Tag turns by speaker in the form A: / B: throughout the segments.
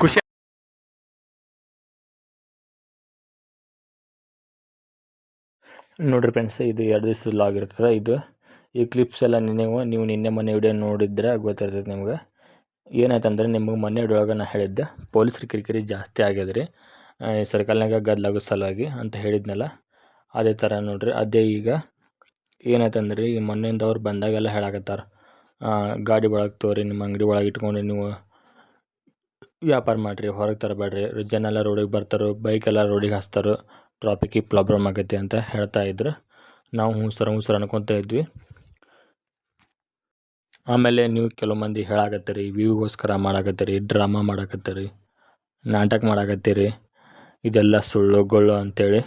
A: ಖುಷಿ. ನೋಡ್ರಿ ಫ್ರೆಂಡ್ಸ್, ಇದು ಎರಡು ದಿವಸ ಆಗಿರ್ತದೆ ಇದು. ಈ ಕ್ಲಿಪ್ಸ್ ಎಲ್ಲ ನಿನ್ನೆ ನೀವು ನಿನ್ನೆ ಮನೆ ವಿಡಿಯೋ ನೋಡಿದ್ರೆ ಗೊತ್ತಿರ್ತೈತೆ ನಿಮ್ಗೆ. ಏನಾಯ್ತಂದ್ರೆ ನಿಮಗೆ ಮೊನ್ನೆ ವಿಡಿಯೋಗ ನಾ ಹೇಳಿದ್ದೆ, ಪೊಲೀಸ್ರ ಕಿರಿಕಿರಿ ಜಾಸ್ತಿ ಆಗ್ಯದ ರೀ ಸರ್ಕಲ್ನಾಗ ಗದ್ದಲಾಗೋ ಸಲುವಾಗಿ ಅಂತ ಹೇಳಿದ್ನಲ್ಲ, ಅದೇ ಥರ ನೋಡ್ರಿ. ಅದೇ ಈಗ ಏನಾಯ್ತಂದ್ರೆ ಈ ಮೊನ್ನೆಯಿಂದ ಅವ್ರು ಬಂದಾಗೆಲ್ಲ ಹೇಳಕತ್ತಾರ. ಗಾಡಿ ಒಳಗೆ ತೋರಿ, ನಿಮ್ಮ ಅಂಗಡಿ ಒಳಗೆ ಇಟ್ಕೊಂಡು ನೀವು ವ್ಯಾಪಾರ ಮಾಡಿರಿ, ಹೊರಗೆ ತರಬೇಡ್ರಿ. ಜನ ಎಲ್ಲ ರೋಡಿಗೆ ಬರ್ತಾರೋ ಬೈಕ್ ಎಲ್ಲ ರೋಡಿಗೆ ಹಚ್ತಾರೆ ಟ್ರಾಫಿಕ್ಕಿಗೆ ಪ್ರಾಬ್ಲಮ್ ಆಗೈತಿ ಅಂತ ಹೇಳ್ತಾ ಇದ್ರು. ನಾವು ಹ್ಞೂ ಸರ್ ಹ್ಞೂ ಇದ್ವಿ. ಆಮೇಲೆ ನೀವು ಕೆಲವು ಮಂದಿ ಹೇಳಾಕತ್ತೀರಿ ವ್ಯೂಗೋಸ್ಕರ ಮಾಡಾಕತ್ತೀರಿ ಡ್ರಾಮಾ ಮಾಡಾಕತ್ತೀರಿ, ನಾಟಕ ಮಾಡಾಕತ್ತೀರಿ, ಇದೆಲ್ಲ ಸುಳ್ಳು, ಗೊಳ್ಳು ಅಂತೇಳಿ.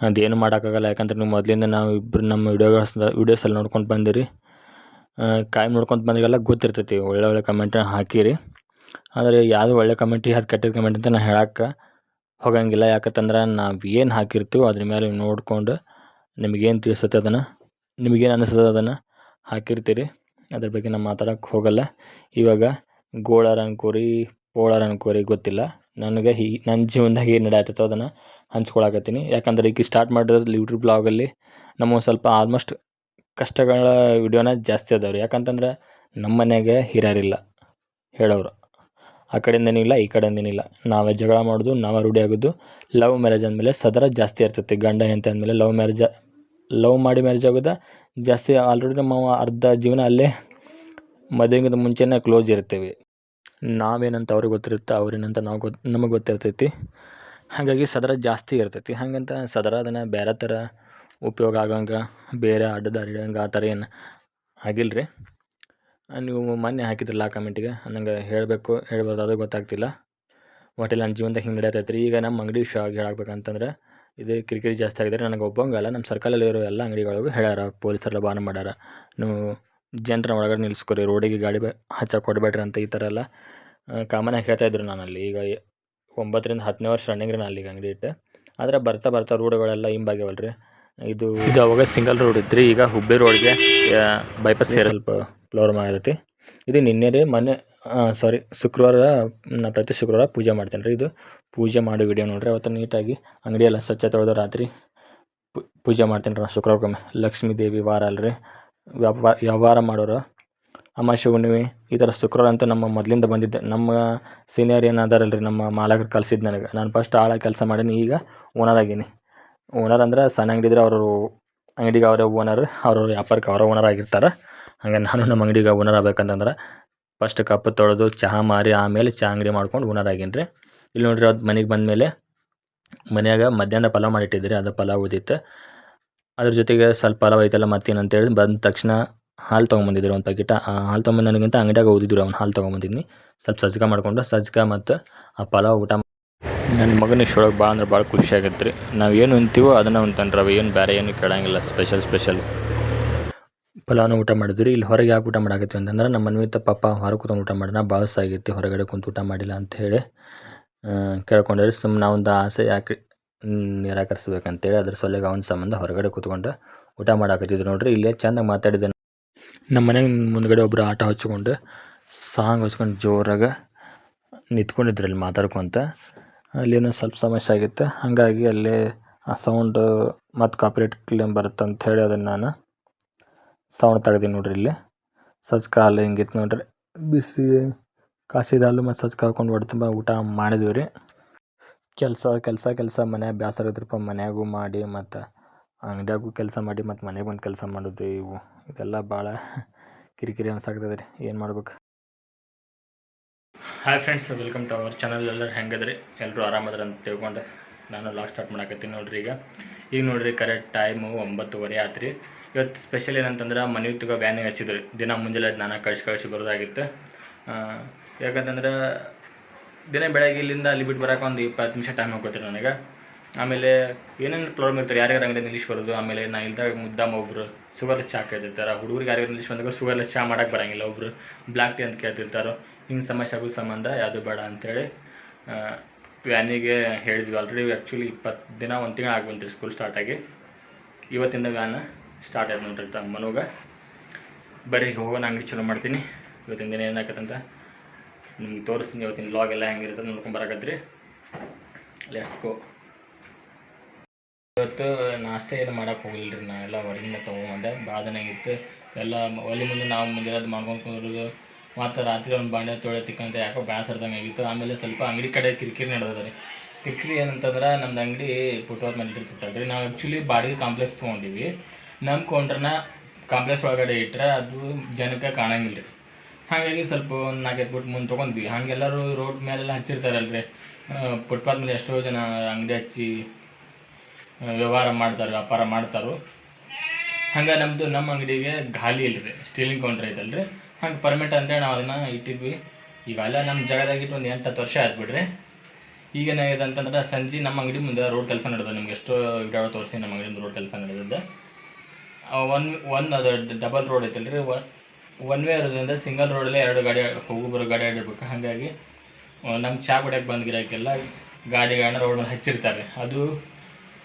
A: ಅದೇನು ಮಾಡೋಕ್ಕಾಗಲ್ಲ, ಯಾಕಂದ್ರೆ ನೀವು ಮೊದಲಿಂದ ನಾವು ಇಬ್ಬರು ನಮ್ಮ ವಿಡಿಯೋಸ್ ವೀಡಿಯೋಸಲ್ಲಿ ನೋಡ್ಕೊಂಡು ಬಂದಿರಿ. ಕಾಯಂ ನೋಡ್ಕೊಂತ ಬಂದಿವೆಲ್ಲ ಗೊತ್ತಿರ್ತೈತಿ. ಒಳ್ಳೆ ಒಳ್ಳೆ ಕಮೆಂಟ್ ಹಾಕಿರಿ. ಆದರೆ ಯಾವುದು ಒಳ್ಳೆ ಕಮೆಂಟ್ ಯಾವ್ದು ಕೆಟ್ಟದ ಕಮೆಂಟ್ ಅಂತ ನಾನು ಹೇಳಕ್ಕೆ ಹೋಗಂಗಿಲ್ಲ. ಯಾಕಂತಂದ್ರೆ ನಾವು ಏನು ಹಾಕಿರ್ತೀವೋ ಅದ್ರ ಮೇಲೆ ನೋಡಿಕೊಂಡು ನಿಮಗೇನು ತಿಳಿಸುತ್ತೆ ಅದನ್ನು ನಿಮಗೇನು ಅನಿಸ್ತದೆ ಅದನ್ನು ಹಾಕಿರ್ತೀರಿ. ಅದ್ರ ಬಗ್ಗೆ ನಾನು ಮಾತಾಡೋಕ್ಕೆ ಹೋಗಲ್ಲ. ಇವಾಗ ಗೋಳಾರ ಅನ್ಕೋರಿ, ಪೋಳಾರ ಅನ್ಕೋರಿ ಗೊತ್ತಿಲ್ಲ. ನನಗೆ ಈ ನನ್ನ ಜೀವನದಾಗ ಏನು ನಡೆಯತ್ತೋ ಅದನ್ನು ಹಂಚ್ಕೊಳಕತ್ತೀನಿ. ಯಾಕಂದ್ರೆ ಈಗ ಸ್ಟಾರ್ಟ್ ಮಾಡಿರೋದು ಯೂಟ್ಯೂಬ್ ಬ್ಲಾಗಲ್ಲಿ ನಮ್ಮ ಸ್ವಲ್ಪ ಆಲ್ಮೋಸ್ಟ್ ಕಷ್ಟಗಳ ವಿಡಿಯೋನ ಜಾಸ್ತಿ ಅದಾವೆ ರೀ ಯಾಕಂತಂದ್ರೆ ನಮ್ಮ ಮನ್ಯಾಗ ಹಿರಿಯರಿಲ್ಲ, ಹೇಳೋರು. ಆ ಕಡೆಯಿಂದನೂ ಇಲ್ಲ, ಈ ಕಡೆಯಿಂದನೂ ಇಲ್ಲ. ನಾವೇ ಜಗಳ ಮಾಡೋದು, ನಾವೇ ರೂಢಿ ಆಗೋದು. ಲವ್ ಮ್ಯಾರೇಜ್ ಅಂದಮೇಲೆ ಸದರ ಜಾಸ್ತಿ ಇರ್ತೈತಿ ಗಂಡ ಹೆಂಡತಿ ಅಂದಮೇಲೆ ಲವ್ ಮ್ಯಾರೇಜ ಲವ್ ಮಾಡಿ ಮ್ಯಾರೇಜ್ ಆಗೋದು ಜಾಸ್ತಿ. ಆಲ್ರೆಡಿ ನಮ್ಮ ಅರ್ಧ ಜೀವನ ಅಲ್ಲೇ ಮದುವೆಗಿಂತ ಮುಂಚೆನೇ ಕ್ಲೋಸ್ ಇರ್ತೀವಿ. ನಾವೇನಂತ ಅವ್ರಿಗೆ ಗೊತ್ತಿರುತ್ತೆ, ಅವ್ರೇನಂತ ನಾವು ಗೊತ್ತು ನಮಗೆ ಗೊತ್ತಿರ್ತೈತಿ. ಹಾಗಾಗಿ ಸದರ ಜಾಸ್ತಿ ಇರ್ತೈತಿ. ಹಾಗಂತ ಸದರ ಅದನ್ನು ಬೇರೆ ಥರ ಉಪಯೋಗ ಆಗಂಗೆ, ಬೇರೆ ಅಡ್ಡದಾರಿ ಹಿಡಿಯಂಗೆ ಆ ಥರ ಏನು ಆಗಿಲ್ಲ ರೀ ನೀವು ಮೊನ್ನೆ ಹಾಕಿದ್ರಲ್ಲ ಆ ಕಮೆಂಟಿಗೆ ನಂಗೆ ಹೇಳಬೇಕು, ಹೇಳ್ಬಾರ್ದು, ಅದು ಗೊತ್ತಾಗ್ತಿಲ್ಲ. ಒಟ್ಟಿಲ್ಲ ನನ್ನ ಜೀವನದಾಗ ಹಿಂಗೆ ನಡೆಯತೈತೆ ರೀ ಈಗ ನಮ್ಮ ಅಂಗಡಿ ಆಗಿ ಹೇಳಬೇಕಂತಂದ್ರೆ ಇದು ಕಿರಿಕಿರಿ ಜಾಸ್ತಿ ಆಗಿದೆ ನನಗೆ ಒಬ್ಬಂಗಲ್ಲ ನಮ್ಮ ಸರ್ಕಲಲ್ಲಿರೋ ಎಲ್ಲ ಅಂಗಡಿಗಳಿಗೂ ಹೇಳ್ಯಾರ, ಪೊಲೀಸರೆಲ್ಲ ಬಾನ್ ಮಾಡ್ಯಾರ. ನೀವು ಜನರ ಒಳಗಡೆ ನಿಲ್ಲಿಸ್ಕೊರಿ ರೋಡಿಗೆ ಗಾಡಿ ಬ ಹಚ್ಚಕ್ಕೆ ಕೊಡಬೇಡ್ರಿ ಅಂತ ಈ ಥರ ಎಲ್ಲ ಕಾಮನಾಗಿ ಹೇಳ್ತಾ ಇದ್ರು ನಾನು ಅಲ್ಲಿ ಈಗ ಒಂಬತ್ತರಿಂದ ಹತ್ತನೇ ವರ್ಷ ರನ್ನಿಂಗ್ ರೀ ನಾನು ಅಲ್ಲಿಗೆ ಅಂಗಡಿ ಇಟ್ಟು. ಆದರೆ ಬರ್ತಾ ಬರ್ತಾ ರೋಡ್ಗಳೆಲ್ಲ ಹಿಂಬಾಗ್ಯಾವಲ್ಲ ರೀ ಇದು ಇದು ಅವಾಗ ಸಿಂಗಲ್ ರೋಡ್ ಇತ್ತು ಈಗ ಹುಬ್ಳಿ ರೋಡ್ಗೆ ಬೈಪಾಸ್ ಸೇರಿ ಸ್ವಲ್ಪ ಫ್ಲೋರ್ ಮಾಡೈತಿ ಇದು ನಿನ್ನೆ ರೀ ಮೊನ್ನೆ ಸಾರಿ ಶುಕ್ರವಾರ, ನಾ, ಪ್ರತಿ ಶುಕ್ರವಾರ ಪೂಜೆ ಮಾಡ್ತೇನೆ ರೀ. ಇದು ಪೂಜೆ ಮಾಡೋ ವಿಡಿಯೋ ನೋಡಿರಿ. ಅವತ್ತು ನೀಟಾಗಿ ಅಂಗಡಿ ಎಲ್ಲ ಸ್ವಚ್ಛ ತೊಳೆದು ರಾತ್ರಿ ಪೂಜೆ ಮಾಡ್ತೇನೆ ರೀ ಶುಕ್ರವಾರಕ್ಕೊಮ್ಮೆ ಲಕ್ಷ್ಮೀ ದೇವಿ ವಾರ ಅಲ್ರಿ. ವ್ಯಾಪಾರ ವ್ಯವಹಾರ ಮಾಡೋರು, ಅಮಾಶೆ ಹುಣ್ಣಿಮೆ, ಈ ಥರ ಶುಕ್ರವಾರ ಅಂತ ನಮ್ಮ ಮೊದಲಿಂದ ಬಂದಿದ್ದೆ. ನಮ್ಮ ಸೀನಿಯರ್ ಏನು ಅದಾರಲ್ಲ ರೀ ನಮ್ಮ ಮಾಲಕರು ಕಲ್ಸಿದ್ದು ನನಗೆ. ನಾನು ಫಸ್ಟ್ ಆಳ ಕೆಲಸ ಮಾಡೀನಿ, ಈಗ ಓನರ್ ಆಗೀನಿ. ಓನರ್ ಅಂದ್ರೆ ಸಣ್ಣ ಅಂಗಡಿ ಇದ್ರೆ ಅವರು ಅಂಗಡಿಗೆ ಅವರ ಓನರ್ ಅವ್ರವ್ರ ವ್ಯಾಪಾರಕ್ಕೆ ಅವರ ಓನರ್ ಆಗಿರ್ತಾರೆ. ಹಂಗೆ ನಾನು ನಮ್ಮ ಅಂಗಡಿಗೆ ಓನರ್ ಆಗ್ಬೇಕಂತಂದ್ರೆ ಫಸ್ಟ್ ಕಪ್ ತೊಳೆದು ಚಹಾ ಮಾರಿ ಆಮೇಲೆ ಚಹಾ ಅಂಗಡಿ ಮಾಡ್ಕೊಂಡು ಓನರ್ ಆಗೇನಿ ಇಲ್ಲಿ ನೋಡ್ರಿ ಅದು ಮನೆಗೆ ಬಂದಮೇಲೆ ಮನೆಯಾಗ ಮಧ್ಯಾಹ್ನ ಪಲಾವ್ ಮಾಡಿಟ್ಟಿದ್ರಿ ಅದು ಪಲಾವ್ ಉದಿತ್ತು ಅದ್ರ ಜೊತೆಗೆ ಸ್ವಲ್ಪ ಪಲಾವ್ ಐತಲ್ಲ ಮತ್ತೇನಂತೇಳಿ ಬಂದ ತಕ್ಷಣ ಹಾಲು ತೊಗೊಂಬಂದಿದ್ರು ಒಂದು ಪ್ಯಾಕೆಟ್ ಆ ಹಾಲು ತೊಗೊಂಬಂದು ನನಗಿಂತ ಅಂಗಡಿಯಾಗ ಓದಿದ್ರು ಅವ್ನು, ಹಾಲು ತೊಗೊಂಬಂದಿದ್ನಿ. ಸ್ವಲ್ಪ ಸಜ್ಕ ಮಾಡ್ಕೊಂಡು ಸಜ್ಕ ಮತ್ತು ಆ ಪಲಾವ್ ಊಟ ನನ್ನ ಮಗನ ಇಷ್ಟೊಳಗೆ ಭಾಳ ಅಂದ್ರೆ ಭಾಳ ಖುಷಿ ಆಗತ್ತೆ ರೀ. ನಾವು ಏನು ಅಂತೀವೋ ಅದನ್ನು ಉಂತಾನ್ರಿ ಅವ ಏನು ಬೇರೆ ಏನು ಕೇಳಂಗಿಲ್ಲ. ಸ್ಪೆಷಲ್ ಸ್ಪೆಷಲ್ ಪಲಾವ್ನ ಊಟ ಮಾಡಿದ್ವಿ ಇಲ್ಲಿ ಹೊರಗೆ ಯಾಕೆ ಊಟ ಮಾಡಾಕತ್ತಿ ಅಂತಂದ್ರೆ ನಮ್ಮ ಮನ್ವಿತ ಪಾಪ ಹೊರಗೆ ಕೂತ್ಕೊಂಡು ಊಟ ಮಾಡೋಣ ಭಾಳ ಆಗೈತಿ ಹೊರಗಡೆ ಕುಂತು ಊಟ ಮಾಡಿಲ್ಲ ಅಂತ ಹೇಳಿ ಕೇಳ್ಕೊಂಡ್ರಿ. ಸುಮ್ ಒಂದು ಆಸೆ ಯಾಕೆ ನಿರಾಕರಿಸ್ಬೇಕಂತೇಳಿ ಅದ್ರ ಸಲುವಾಗಿ ಅವನ ಸಂಬಂಧ ಹೊರಗಡೆ ಕೂತ್ಕೊಂಡು ಊಟ ಮಾಡಾಕತ್ತಿದ್ರು ನೋಡ್ರಿ. ಇಲ್ಲೇ ಚೆಂದ ಮಾತಾಡಿದೆ ನಮ್ಮ ಮನೆ ಮುಂದ್ಗಡೆ ಒಬ್ಬರು ಆಟ ಹಚ್ಕೊಂಡು, ಸಾಂಗ್ ಹಚ್ಕೊಂಡು ಜೋರಾಗ ನಿಂತ್ಕೊಂಡಿದ್ರಲ್ಲಿ ಮಾತಾಡ್ಕೊತ. ಅಲ್ಲೇನೋ ಸ್ವಲ್ಪ ಸಮಸ್ಯೆ ಆಗಿತ್ತು. ಹಾಗಾಗಿ ಅಲ್ಲಿ ಆ ಸೌಂಡು ಮತ್ತು ಕಾಪ್ರೇಟ್ ಕ್ಲೇಮ್ ಬರುತ್ತೆ ಅಂತ ಹೇಳಿ ಅದನ್ನು ನಾನು ಸೌಂಡ್ ತೆಗ್ದೀನಿ ನೋಡ್ರಿ ಇಲ್ಲಿ. ಸಜ್ಕ ಹಾಲು ಹಿಂಗಿತ್ತು ನೋಡಿರಿ. ಬಿಸಿ, ಕಾಸಿದ ಹಾಲು ಮತ್ತು ಸಜ್ಕ ಹಾಕೊಂಡು ಹೊಟ್ಟೆ ತುಂಬ ಊಟ ಮಾಡಿದ್ವಿ ರೀ. ಕೆಲಸ ಕೆಲಸ ಕೆಲಸ ಮನ್ಯಾಗ ಬೇಸರ ಇದ್ರಪ್ಪ, ಮನ್ಯಾಗೂ ಮಾಡಿ ಮತ್ತು ಅಂಗಡಿಯಾಗೂ ಕೆಲಸ ಮಾಡಿ ಮತ್ತು ಮನೆಗೆ ಬಂದು ಕೆಲಸ ಮಾಡೋದು ಇವು. ಇದೆಲ್ಲ ಭಾಳ ಕಿರಿಕಿರಿ ಅನ್ಸಾಗ್ತದೆ ರೀ. ಏನು ಮಾಡ್ಬೇಕು? Hi friends welcome to our channel ಎಲ್ಲರೂ ಹೆಂಗದ್ರಿ? ಎಲ್ಲರೂ ಆರಾಮದ್ರ ಅಂತ ತಿಳ್ಕೊಂಡು. ನಾನು ಲಾಸ್ಟ್ ಸ್ಟಾರ್ಟ್ ಮಾಡಾಕತ್ತೀನಿ ನೋಡ್ರಿ ಈಗ. ಈಗ ನೋಡ್ರಿ ಕರೆಕ್ಟ್ ಟೈಮು ಒಂಬತ್ತುವರೆ ಆತ್ರಿ. ಇವತ್ತು ಸ್ಪೆಷಲ್ ಏನಂತಂದ್ರೆ ಮನೆ ತುಗ ವ್ಯಾನಿಗೆ ಹಚ್ಚಿದ್ರಿ. ದಿನ ಮುಂಜಾನೆ ನಾನು ಕಳ್ಸಿ ಕಳಿಸಿ ಬರೋದಾಗಿತ್ತು. ಯಾಕಂತಂದ್ರೆ ದಿನ ಬೆಳಗ್ಗೆ ಇಲ್ಲಿಂದ ಅಲ್ಲಿ ಬಿಟ್ಟು ಬರೋಕೆ ಒಂದು ಇಪ್ಪತ್ತು ನಿಮಿಷ ಟೈಮ್ ಹೋಗ್ಕೊತೀರಿ ನನಗೆ. ಆಮೇಲೆ ಏನೇನು ಪ್ರಾಬ್ಲಮ್ ಇರ್ತಾರೆ ಯಾರ್ಯಾರು ಅಂಗಡಿ ನಿಲ್ಲಿಸಿ ಬರೋದು? ಆಮೇಲೆ ನಾ ಇಲ್ದಾಗ ಮುದ್ದಾಮ ಒಬ್ರು ಸುಗರ್ ಚಾ ಕೇಳ್ತಿರ್ತಾರೆ. ಹುಡುಗರಿಗೆ ಯಾರ್ಯಾರು ನಿಲ್ಲಿಸಿ ಬಂದಾಗ ಚಾ ಮಾಡಕ್ಕೆ ಬರಂಗಿಲ್ಲ ಒಬ್ಬರು ಬ್ಲ್ಯಾಕ್ ಟೀ ಅಂತ ಕೇಳ್ತಿರ್ತಾರೋ. ಹಿಂಗೆ ಸಮಸ್ಯೆಗೂ ಸಂಬಂಧ, ಯಾವುದು ಬೇಡ ಅಂಥೇಳಿ ವ್ಯಾನಿಗೆ ಹೇಳಿದ್ವಿ ಆಲ್ರೆಡಿ ಆ್ಯಕ್ಚುಲಿ ಇಪ್ಪತ್ತು ದಿನ ಒಂದು ತಿಂಗಳು ರೀ ಸ್ಕೂಲ್ ಸ್ಟಾರ್ಟಾಗಿ ಇವತ್ತಿಂದ ವ್ಯಾನ್ ಸ್ಟಾರ್ಟ್ ಆಯ್ತು ನೋಡ್ರಿ ತಮ್ಮ ಮನುಗೆ. ಬರೀ ಹೋಗೋಣ, ಅಂಗಡಿ ಚಲೋ ಮಾಡ್ತೀನಿ. ಇವತ್ತಿನ ದಿನ ಏನಾಗತ್ತಂತ ನಿಮ್ಗೆ ತೋರಿಸ್ತೀನಿ, ಇವತ್ತಿನ ಲಾಗ್ ಎಲ್ಲ ಹೆಂಗಿರುತ್ತೆ ನೋಡ್ಕೊಂಬರಾಕತ್ರಿ ಲೆಟ್ಸ್ ಗೋ ಇವತ್ತು ನಾಷ್ಟ ಏನು ಮಾಡೋಕೆ ಹೋಗಿಲ್ಲ ರೀ ನಾ ಎಲ್ಲ ಹೊರಗಿಂದ ತೊಗೊಂಬಂದೆ ಭಾಳ ದಿನ ಆಗಿತ್ತು. ಎಲ್ಲ ಒಲೆ ಮುಂದೆ ನಾವು ಮುಂದಿರೋದು ಮಾಡ್ಕೊಂಡು ಕುಂದ್ರದು ಮತ್ತು ರಾತ್ರಿ ಒಂದು ಬಾಂಡೆ ತೊಳೆತಿಕ್ಕಂತ ಯಾಕೋ ಬ್ಯಾಸರ್ದಂಗೆ ಆಗಿತ್ತು. ಆಮೇಲೆ ಸ್ವಲ್ಪ ಅಂಗಡಿ ಕಡೆ ಕಿರಿಕಿರಿ ನಡೆದದ ರೀ ಕಿರಿಕಿರಿ ಏನಂತಂದ್ರೆ ನಮ್ದು ಅಂಗಡಿ ಪುಟ್ಟೋದ ಮೇಲೆ ಇರ್ತಿತ್ತಲ್ಲ ರೀ ನಾವು ಆ್ಯಕ್ಚುಲಿ ಬಾಡಿಗೆ ಕಾಂಪ್ಲೆಕ್ಸ್ ತೊಗೊಂಡಿವಿ. ನಮ್ಮ ಕೌಂಟ್ರನ್ನ ಕಾಂಪ್ಲೆಕ್ಸ್ ಒಳಗಡೆ ಇಟ್ಟರೆ ಅದು ಜನಕ್ಕೆ ಕಾಣಂಗಿಲ್ಲ ರೀ ಹಾಗಾಗಿ ಸ್ವಲ್ಪ ಒಂದು ನಾಲ್ಕೈದು ಬಿಟ್ಟು ಮುಂದೆ ತೊಗೊಂಡ್ವಿ. ಹಾಗೆಲ್ಲರೂ ರೋಡ್ ಮೇಲೆಲ್ಲ ಹಚ್ಚಿರ್ತಾರಲ್ಲ ರೀ ಪುಟ್ಪಾತ್ ಮೇಲೆ ಎಷ್ಟೋ ಜನ ಅಂಗಡಿ ಹಚ್ಚಿ ವ್ಯವಹಾರ ಮಾಡ್ತಾರೆ, ವ್ಯಾಪಾರ ಮಾಡ್ತಾರೋ. ಹಂಗೆ ನಮ್ಮದು ನಮ್ಮ ಅಂಗಡಿಗೆ ಗಾಲಿ ಇಲ್ರಿ. ಸ್ಟೀಲಿಂಗ್ ಕೌಂಟ್ರ್ ಐತಲ್ರಿ. ಹಂಗೆ ಪರ್ಮಿಟ್ ಅಂತೇಳಿ ನಾವು ಅದನ್ನು ಇಟ್ಟಿದ್ವಿ. ಇವೆಲ್ಲ ನಮ್ಮ ನಮ್ಮ ಜಾಗದಾಗಿಟ್ಟು ಒಂದು ಎಂಟು ಹತ್ತು ವರ್ಷ ಆಯ್ತು ಬಿಡ್ರಿ ಈಗ ಏನಾಗಿದೆ ಅಂತಂದ್ರೆ ಸಂಜೆ ನಮ್ಮ ಅಂಗಡಿ ಮುಂದೆ ರೋಡ್ ಕೆಲಸ ನಡೆದ, ನಿಮ್ಗೆ ಎಷ್ಟು ವಿಡಿಯೋ ತೋರಿಸಿ ನಮ್ಮ ಅಂಗಡಿ ಮುಂದೆ ರೋಡ್ ಕೆಲಸ ನಡೆದಿದ್ದೆ ಒನ್ ಒನ್ ಅದು ಡಬಲ್ ರೋಡ್ ಐತಲ್ರಿ. ಒನ್ ವೇ ಇರೋದ್ರಿಂದ ಸಿಂಗಲ್ ರೋಡಲ್ಲೇ ಎರಡು ಗಾಡಿ ಹೋಗು ಬರೋ ಗಾಡಿ ಆಡಿರ್ಬೇಕು. ಹಾಗಾಗಿ ನಮ್ಮ ಚಾ ಕುಡಿಯೋಕೆ ಬಂದ ಗಿರಾಕೆಲ್ಲ ಗಾಡಿಗಳನ್ನ ರೋಡ್ ಮೇಲೆ ಹಚ್ಚಿರ್ತಾರೆ. ಅದು